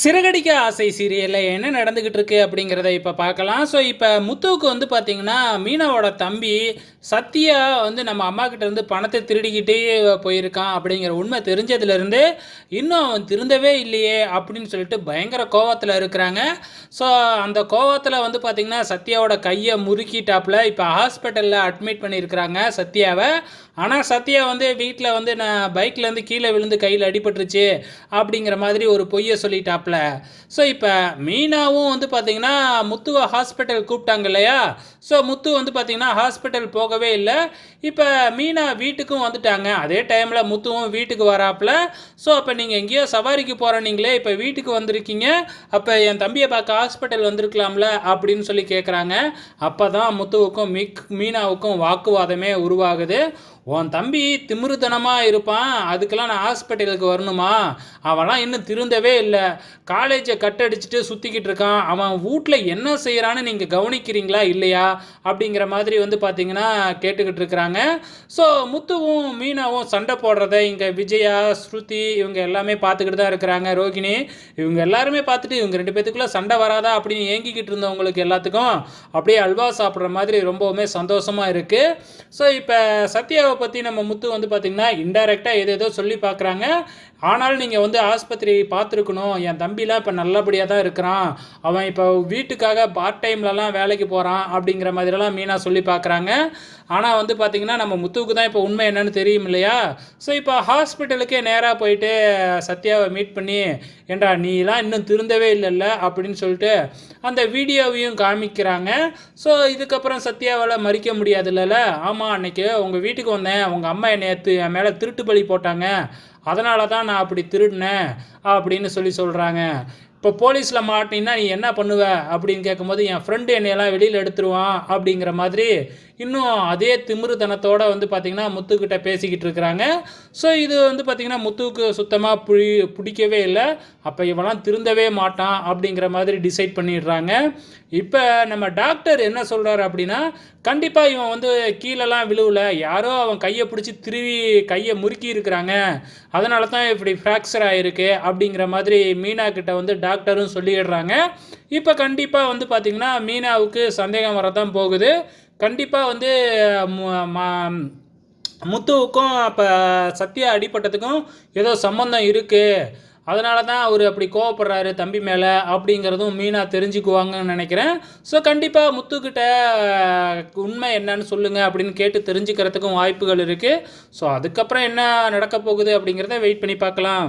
சிறகடிக்க ஆசை சீரியலில் என்ன நடந்துக்கிட்டு இருக்கு அப்படிங்கிறத இப்போ பார்க்கலாம். ஸோ இப்போ முத்துவுக்கு வந்து பார்த்தீங்கன்னா மீனாவோட தம்பி சத்யா வந்து நம்ம அம்மா கிட்டேருந்து பணத்தை திருடிக்கிட்டே போயிருக்கான் அப்படிங்கிற உண்மை தெரிஞ்சதுலேருந்து இன்னும் அவன் திருந்தவே இல்லையே அப்படின்னு சொல்லிட்டு பயங்கர கோவத்தில் இருக்கிறாங்க. ஸோ அந்த கோவத்தில் வந்து பார்த்திங்கன்னா சத்யாவோட கையை முறுக்கிட்டாப்பில். இப்போ ஹாஸ்பிட்டலில் அட்மிட் பண்ணியிருக்கிறாங்க சத்யாவை. ஆனால் சத்யா வந்து வீட்டில் வந்து நான் பைக்லேருந்து கீழே விழுந்து கையில் அடிபட்டுருச்சு அப்படிங்கிற மாதிரி ஒரு பொய்யை சொல்லிட்டாப்ல ஸோ இப்போ மீனாவும் வந்து பார்த்தீங்கன்னா முத்துவை ஹாஸ்பிட்டல் கூப்பிட்டாங்க இல்லையா? ஸோ முத்து வந்து பார்த்தீங்கன்னா ஹாஸ்பிட்டல் போகவே இல்லை. இப்போ மீனா வீட்டுக்கும் வந்துட்டாங்க. அதே டைமில் முத்துவும் வீட்டுக்கு வராப்புல. ஸோ அப்போ நீங்கள் எங்கேயோ சவாரிக்கு போகிற நீங்களே இப்போ வீட்டுக்கு வந்திருக்கீங்க. அப்போ என் தம்பியை பார்க்க ஹாஸ்பிட்டல் வந்திருக்கலாம்ல அப்படின்னு சொல்லி கேட்குறாங்க அப்போ தான் முத்துவுக்கும் மிக் மீனாவுக்கும் வாக்குவாதமே உருவாகுது. உன் தம்பி திமிருத்தனமாக இருப்பான். அதுக்கெல்லாம் நான் ஹாஸ்பிட்டலுக்கு வரணுமா? அவன்லாம் இன்னும் திருந்தவே இல்லை. காலேஜை கட்டடிச்சிட்டு சுற்றிக்கிட்டு இருக்கான். அவன் வீட்டில் என்ன செய்கிறான்னு நீங்கள் கவனிக்கிறீங்களா இல்லையா? அப்படிங்கிற மாதிரி வந்து பார்த்தீங்கன்னா கேட்டுக்கிட்டு இருக்கிறாங்க. ஸோ முத்துவும் மீனாவும் சண்டை போடுறத இங்கே விஜயா ஸ்ருதி இவங்க எல்லாமே பார்த்துக்கிட்டு தான் இருக்கிறாங்க. ரோகிணி இவங்க எல்லாருமே பார்த்துட்டு இவங்க ரெண்டு பேத்துக்குள்ளே சண்டை வராதா அப்படின்னு ஏங்கிக்கிட்டு இருந்தவங்களுக்கு எல்லாத்துக்கும் அப்படியே அல்வா சாப்பிட்ற மாதிரி ரொம்பவுமே சந்தோஷமாக இருக்குது ஸோ இப்போ சத்யாவை பற்றி நம்ம முத்து வந்து பார்த்திங்கன்னா இன்டைரக்டாக ஏதேதோ சொல்லி பார்க்குறாங்க ஆனாலும் நீங்கள் வந்து ஆஸ்பத்திரி பார்த்துருக்கணும் என் தம்பிலாம் இப்போ நல்லபடியாக தான் இருக்கிறான். அவன் இப்போ வீட்டுக்காக பார்ட் டைம்லலாம் வேலைக்கு போகிறான் அப்படிங்கிற மாதிரிலாம் மீனா சொல்லி பார்க்குறாங்க ஆனால் வந்து பார்த்திங்கன்னா நம்ம முத்துவுக்கு தான் இப்போ உண்மை என்னன்னு தெரியும் இல்லையா? ஸோ இப்போ ஹாஸ்பிட்டலுக்கே நேராக போயிட்டு சத்யாவை மீட் பண்ணி ஏண்டா நீலாம் இன்னும் திருந்தவே இல்லைல்ல? அப்படின்னு சொல்லிட்டு அந்த வீடியோவையும் காமிக்கிறாங்க. ஸோ இதுக்கப்புறம் சத்யாவால் மறிக்க முடியாதுல்ல ஆமாம் அன்னைக்கு உங்கள் வீட்டுக்கு வந்தேன் உங்கள் அம்மா என்னை என் மேலே திருட்டு பலி போட்டாங்க. அதனால தான் நான் அப்படி திருடினேன் அப்படின்னு சொல்லி சொல்கிறாங்க இப்போ போலீஸில் மாட்டினா நீ என்ன பண்ணுவ அப்படின்னு கேட்கும்போது என் ஃப்ரெண்டு என்னையெல்லாம் வெளியில் எடுத்துருவான் அப்படிங்கிற மாதிரி இன்னும் அதே திமிருத்தனத்தோடு வந்து பார்த்திங்கன்னா முத்துக்கிட்ட பேசிக்கிட்டு இருக்கிறாங்க. ஸோ இது வந்து பார்த்திங்கன்னா முத்துவுக்கு சுத்தமாக புடி பிடிக்கவே இல்லை. அப்போ இவெல்லாம் திருந்தவே மாட்டான் அப்படிங்கிற மாதிரி டிசைட் பண்ணிடுறாங்க. இப்போ நம்ம டாக்டர் என்ன சொல்கிறாரு அப்படின்னா கண்டிப்பாக இவன் வந்து கீழெல்லாம் விழுவல. யாரோ அவன் கையை பிடிச்சி திருவி கையை முறுக்கி இருக்கிறாங்க. அதனால தான் இப்படி ஃப்ராக்சர் ஆகிருக்கு அப்படிங்கிற மாதிரி மீனா கிட்ட வந்து டாக்டரும் சொல்லிடுறாங்க. இப்போ கண்டிப்பாக வந்து பார்த்திங்கன்னா மீனாவுக்கு சந்தேகம் வரதான் போகுது. கண்டிப்பாக வந்து முத்துவுக்கும் அப்போ சத்யா அடிப்பட்டதுக்கும் ஏதோ சம்மந்தம் இருக்குது அதனால தான் அவர் அப்படி கோவப்படுறாரு தம்பி மேலே அப்படிங்கிறதும் மீனாக தெரிஞ்சுக்குவாங்கன்னு நினைக்கிறேன். ஸோ கண்டிப்பாக முத்துக்கிட்ட உண்மை என்னன்னு சொல்லுங்கள் அப்படின்னு கேட்டு தெரிஞ்சுக்கிறதுக்கும் வாய்ப்புகள் இருக்குது ஸோ அதுக்கப்புறம் என்ன நடக்க போகுது அப்படிங்கிறத வெயிட் பண்ணி பார்க்கலாம்.